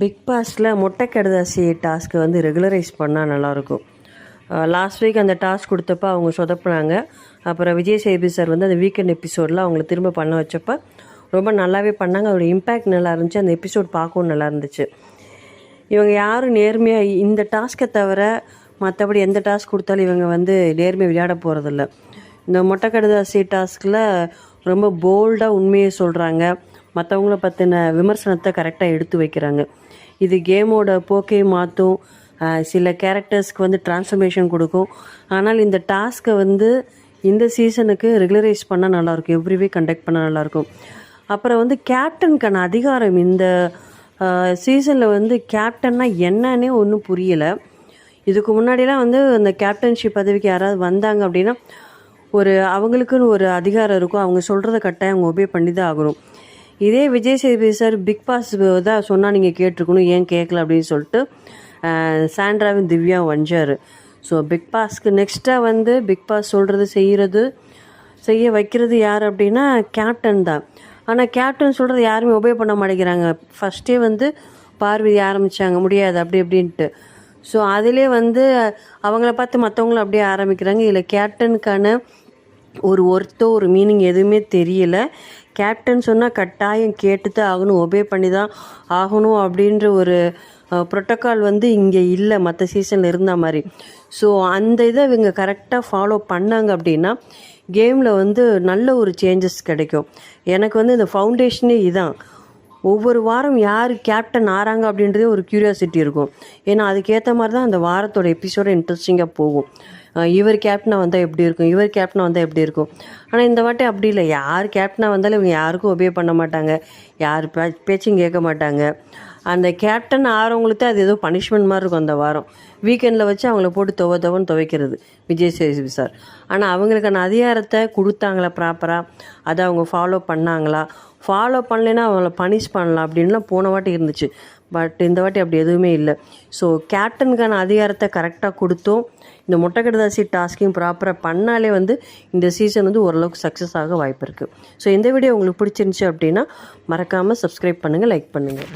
Big பாஸில் மொட்டை கடுதாசி டாஸ்க்கை வந்து ரெகுலரைஸ் பண்ணால் நல்லாயிருக்கும் லாஸ்ட் வீக் அந்த டாஸ்க் கொடுத்தப்ப அவங்க சொதப்புனாங்க. அப்புறம் விஜய் சேபி சார் வந்து அந்த வீக்கெண்ட் எபிசோடில் அவங்கள திரும்ப பண்ண வச்சப்போ ரொம்ப நல்லாவே பண்ணாங்க. அதோட இம்பேக்ட் நல்லா இருந்துச்சு. அந்த எபிசோட் பார்க்கவும் நல்லா இருந்துச்சு. இவங்க யாரும் நேர்மையாக இந்த டாஸ்க்கை தவிர மற்றபடி எந்த டாஸ்க் கொடுத்தாலும் இவங்க வந்து நேர்மையாக விளையாட போகிறதில்ல இந்த மொட்டை கடுதாசி டாஸ்கில் ரொம்ப போல்டாக உண்மையை சொல்கிறாங்க மற்றவங்கள பற்றின விமர்சனத்தை கரெக்டாக எடுத்து வைக்கிறாங்க. இது கேமோட போக்கை மாற்றும் சில கேரக்டர்ஸ்க்கு வந்து டிரான்ஸ்ஃபர்மேஷன் கொடுக்கும். ஆனால் இந்த டாஸ்க்கை வந்து இந்த சீசனுக்கு ரெகுலரைஸ் பண்ணால் நல்லாயிருக்கும் எவ்ரி வீக் கண்டக்ட் பண்ணால் நல்லாயிருக்கும் அப்புறம் வந்து கேப்டனுக்கான அதிகாரம் இந்த சீசனில் வந்து கேப்டன்னா என்னன்னே ஒன்றும் புரியலை. இதுக்கு முன்னாடிலாம் வந்து அந்த கேப்டன்ஷிப் பதவிக்கு யாராவது வந்தாங்க அப்படின்னா ஒரு அவங்களுக்குன்னு ஒரு அதிகாரம் இருக்கும். அவங்க சொல்கிறத கட்டாயம் அவங்க ஒபே பண்ணி தான் ஆகணும். இதே Vijay Sethupathi sir Bigg Boss தான் சொன்னால் நீங்கள் கேட்டிருக்கணும் ஏன் கேட்கல அப்படின்னு சொல்லிட்டு சாண்ட்ராவின் திவ்யா வஞ்சார். ஸோ பிக் பாஸ்க்கு நெக்ஸ்ட்டாக வந்து பிக் பாஸ் சொல்கிறது செய்கிறது செய்ய வைக்கிறது யார் அப்படின்னா கேப்டன் தான். ஆனால் கேப்டன் சொல்கிறது யாருமே ஒபே பண்ண மாட்டேங்கிறாங்க. ஃபஸ்ட்டே வந்து பார்வதி ஆரம்பித்தாங்க முடியாது அப்படி அப்படின்ட்டு ஸோ அதிலே வந்து அவங்கள பார்த்து மற்றவங்களும் அப்படியே ஆரம்பிக்கிறாங்க. இதில் கேப்டனுக்கான ஒரு ஒர்த்தோ ஒரு மீனிங் எதுவுமே தெரியல. கேப்டன் சொன்னால் கட்டாயம் கேட்டு தான் ஆகணும். ஒபே பண்ணி தான் ஆகணும் அப்படின்ற ஒரு ப்ரோட்டோக்கால் வந்து இங்கே இல்லை. மற்ற சீசனில் இருந்த மாதிரி. ஸோ அந்த இதை இவங்க கரெக்டாக ஃபாலோ பண்ணாங்க அப்படின்னா கேமில் வந்து நல்ல ஒரு சேஞ்சஸ் கிடைக்கும். எனக்கு வந்து இந்த ஃபவுண்டேஷனே இதான். ஒவ்வொரு வாரம் யார் கேப்டன் ஆறாங்க அப்படின்றதே ஒரு க்யூரியாசிட்டி இருக்கும். ஏன்னா அதுக்கேற்ற மாதிரி தான் அந்த வாரத்தோட எபிசோட இன்ட்ரெஸ்டிங்காக போகும். இவர் கேப்டனாக வந்தால் எப்படி இருக்கும்? இவர் கேப்டனாக வந்தால் எப்படி இருக்கும்? ஆனால் இந்த வாட்டி அப்படி இல்லை. யார் கேப்டனாக வந்தாலும் இவங்க யாருக்கும் ஒபே பண்ண மாட்டாங்க. யார் பேச்சும் கேட்க மாட்டாங்க. அந்த கேப்டன் ஆறவங்களுக்கு அது ஏதோ பனிஷ்மெண்ட் மாதிரி இருக்கும் அந்த வாரம். வீக்கெண்டில் வச்சு அவங்கள போட்டு துவ துவன்னு துவைக்கிறது. விஜய் சேதுபதி சார். ஆனால் அவங்களுக்கான அதிகாரத்தை கொடுத்தாங்களா ப்ராப்பராக அதை அவங்க ஃபாலோ பண்ணாங்களா? ஃபாலோ பண்ணலைன்னா அவங்கள பனிஷ் பண்ணலாம் அப்படின்லாம் போன வாட்டி இருந்துச்சு. பட் இந்த வாட்டி அப்படி எதுவுமே இல்லை. ஸோ கேப்டனுக்கான அதிகாரத்தை கரெக்டாக கொடுத்தோம். இந்த முட்டைக்கடதாசி டாஸ்க்கையும் ப்ராப்பராக பண்ணாலே வந்து இந்த சீசன் வந்து ஓரளவுக்கு சக்ஸஸ் ஆக வாய்ப்பு இருக்குது ஸோ இந்த வீடியோ உங்களுக்கு பிடிச்சிருந்துச்சி அப்படின்னா மறக்காமல் சப்ஸ்கிரைப் பண்ணுங்கள் லைக் பண்ணுங்கள்